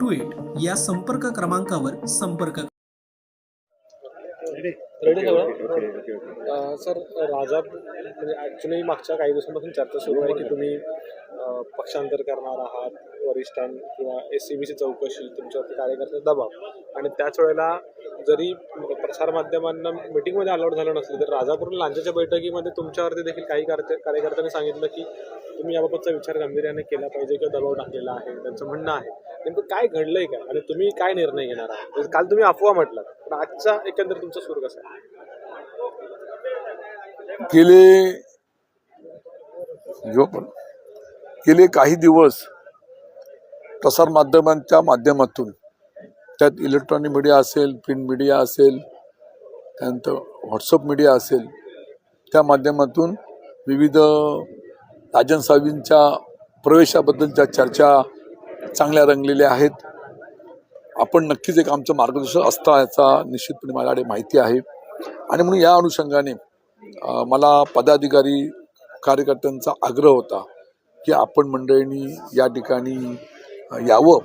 two eight या संपर्क क्रमांकावर संपर्क रेडी सगळं सर राजा म्हणजे ॲक्च्युली मागच्या काही दिवसांपासून चर्चा सुरू आहे की तुम्ही अं, पक्षांतर करणार आहात वरिष्ठां किंवा एस सी बी सी चौकशी तुमच्यावरती कार्यकर्ते दबाव. आणि त्याच वेळेला जरी प्रसारमाध्यमांना मिटिंगमध्ये अलाउड झालं नसलं तर राजापूर लांच्याच्या बैठकीमध्ये तुमच्यावरती देखील काही कार्य कार्यकर्त्यांनी सांगितलं की तुम्ही याबाबतचा विचार गांभीर्याने केला पाहिजे किंवा दबाव टाकलेला आहे त्यांचं म्हणणं आहे. नेमकं काय घडलंय काय आणि तुम्ही काय निर्णय घेणार आहात? काल तुम्ही अफवा म्हटलात. पण आजचा एकंदर तुमचा सुरू कसा गेले जो पण गेले काही दिवस प्रसारमाध्यमांच्या माध्यमातून त्यात इलेक्ट्रॉनिक मीडिया असेल प्रिंट मीडिया असेल त्यानंतर व्हॉट्सअप मीडिया असेल त्या माध्यमातून विविध राजन साहेबींच्या प्रवेशाबद्दलच्या चर्चा चांगल्या रंगलेल्या आहेत आपण नक्कीच एक आमचं मार्गदर्शन असता याचा निश्चितपणे माझ्याकडे माहिती आहे. आणि म्हणून या अनुषंगाने मला पदाधिकारी कार्यकर्त्यांचा आग्रह होता की आपण मंडळींनी या ठिकाणी यावं.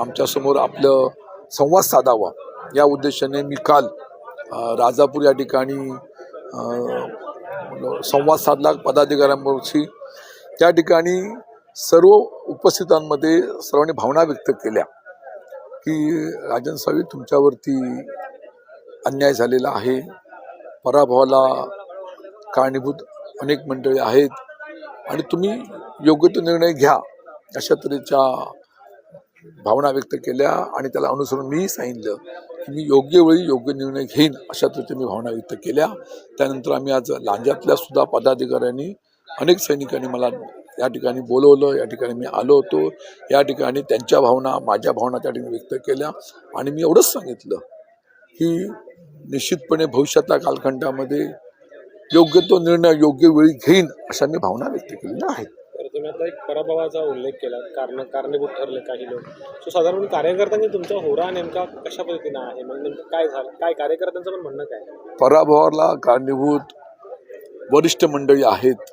आमच्यासमोर आपलं संवाद साधावा. या उद्देशाने मी काल राजापूर या ठिकाणी संवाद साधला पदाधिकाऱ्यांबरोबरशी त्या ठिकाणी सर्व उपस्थितांमध्ये सर्वांनी भावना व्यक्त केल्या. की राजन साहेब तुमच्यावरती अन्याय झालेला आहे. पराभवाला कारणीभूत अनेक मंडळी आहेत आणि तुम्ही योग्य तो निर्णय घ्या अशा तऱ्हेच्या भावना व्यक्त केल्या आणि त्याला अनुसरून मीही सांगितलं की मी योग्य वेळी योग्य निर्णय घेईन अशा तऱ्हेच्या मी भावना व्यक्त केल्या. त्यानंतर आम्ही आज लांजातल्या सुद्धा पदाधिकाऱ्यांनी अनेक सैनिकांनी मला या ठिकाणी बोलवलं या ठिकाणी मी आलो होतो. या ठिकाणी त्यांच्या भावना माझ्या भावना त्या ठिकाणी व्यक्त केल्या आणि मी एवढंच सांगितलं की निश्चितपणे भविष्यातल्या कालखंडामध्ये योग्य तो निर्णय योग्य वेळी घेईन अशा मी भावना व्यक्त केलेल्या आहेत. तर तुम्ही आता एक पराभवाचा उल्लेख केला कारण कारणीभूत ठरले काही लोक. सो साधारण कार्यकर्त्यांनी तुमचा होरा नेमका कशा पद्धतीनं आहे? म्हणजे नेमकं काय झालं? काय कार्यकर्त्यांचं पण म्हणणं काय? पराभवाला कारणीभूत वरिष्ठ मंडळी आहेत.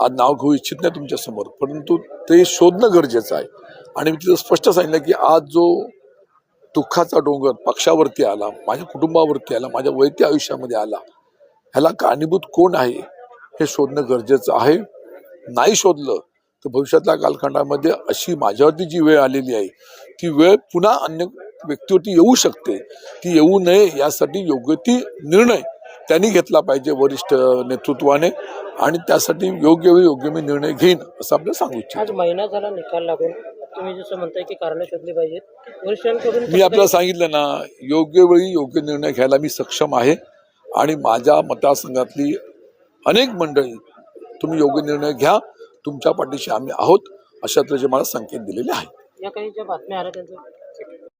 आज नाव घेऊ इच्छित नाही तुमच्यासमोर परंतु ते शोधणं गरजेचं आहे. आणि मी तिथं स्पष्ट सांगितलं की आज जो दुःखाचा डोंगर पक्षावरती आला माझ्या कुटुंबावरती आला माझ्या वैयक्तिक आयुष्यामध्ये आला ह्याला कारणीभूत कोण आहे हे शोधणं गरजेचं आहे. नाही शोधलं तर भविष्यातल्या कालखंडामध्ये अशी माझ्यावरती जी वेळ आलेली आहे ती वेळ पुन्हा अन्य व्यक्तीवरती येऊ शकते. ती येऊ नये यासाठी योग्य ती निर्णय त्यांनी घेतला पाहिजे वरिष्ठ नेतृत्वाने आणि त्यासाठी योग्य वेळी योग्य मी निर्णय घेईन असं आपल्याला सांगू इच्छितो. आज महिना झाला निकाल लागून. तुम्ही जसं म्हणताय की कारण शोधली पाहिजेत. वरिष्ठांकडून मी आपल्याला सांगितलं ना योग्य वेळी योग्य निर्णय घ्यायला मी सक्षम आहे आणि माझ्या मतदारसंघातली अनेक मंडळी तुम्ही योग्य निर्णय घ्या तुमच्या पाठीशी आम्ही आहोत अशा तऱ्हेचे मला संकेत दिलेले आहेत. या काही ज्या बातम्या आल्या त्यांचं?